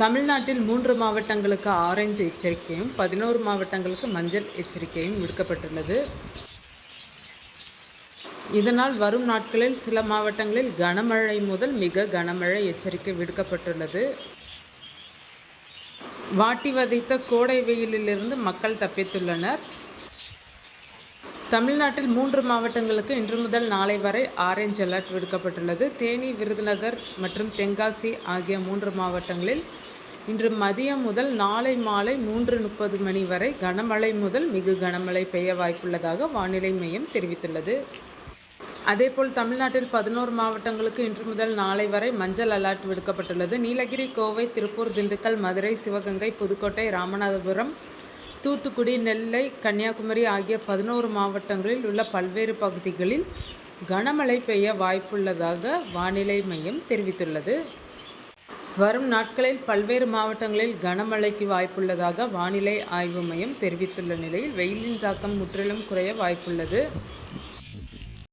தமிழ்நாட்டில் மூன்று மாவட்டங்களுக்கு ஆரஞ்சு எச்சரிக்கையும் பதினோரு மாவட்டங்களுக்கு மஞ்சள் எச்சரிக்கையும் விடுக்கப்பட்டுள்ளது. இதனால் வரும் நாட்களில் சில மாவட்டங்களில் கனமழை முதல் மிக கனமழை எச்சரிக்கை விடுக்கப்பட்டுள்ளது. வாட்டி வதைத்த கோடை வெயிலிலிருந்து மக்கள் தப்பித்துள்ளனர். தமிழ்நாட்டில் மூன்று மாவட்டங்களுக்கு இன்று முதல் நாளை வரை ஆரஞ்சு அலர்ட் விடுக்கப்பட்டுள்ளது. தேனி விருதுநகர் மற்றும் தென்காசி ஆகிய மூன்று மாவட்டங்களில் இன்று மதியம் முதல் நாளை மாலை மூன்று முப்பது மணி வரை கனமழை முதல் மிகு கனமழை பெய்ய வாய்ப்புள்ளதாக வானிலை மையம் தெரிவித்துள்ளது. அதேபோல் தமிழ்நாட்டில் பதினோரு மாவட்டங்களுக்கு இன்று முதல் நாளை வரை மஞ்சள் அலர்ட் விடுக்கப்பட்டுள்ளது. நீலகிரி கோவை திருப்பூர் திண்டுக்கல் மதுரை சிவகங்கை புதுக்கோட்டை ராமநாதபுரம் தூத்துக்குடி நெல்லை கன்னியாகுமரி ஆகிய பதினோரு மாவட்டங்களில் உள்ள பல்வேறு பகுதிகளில் கனமழை பெய்ய வாய்ப்புள்ளதாக வானிலை மையம் தெரிவித்துள்ளது. வரும் நாட்களில் பல்வேறு மாவட்டங்களில் கனமழைக்கு வாய்ப்புள்ளதாக வானிலை ஆய்வு மையம் தெரிவித்துள்ள நிலையில் வெயிலின் தாக்கம் முற்றிலும் குறைய வாய்ப்புள்ளது.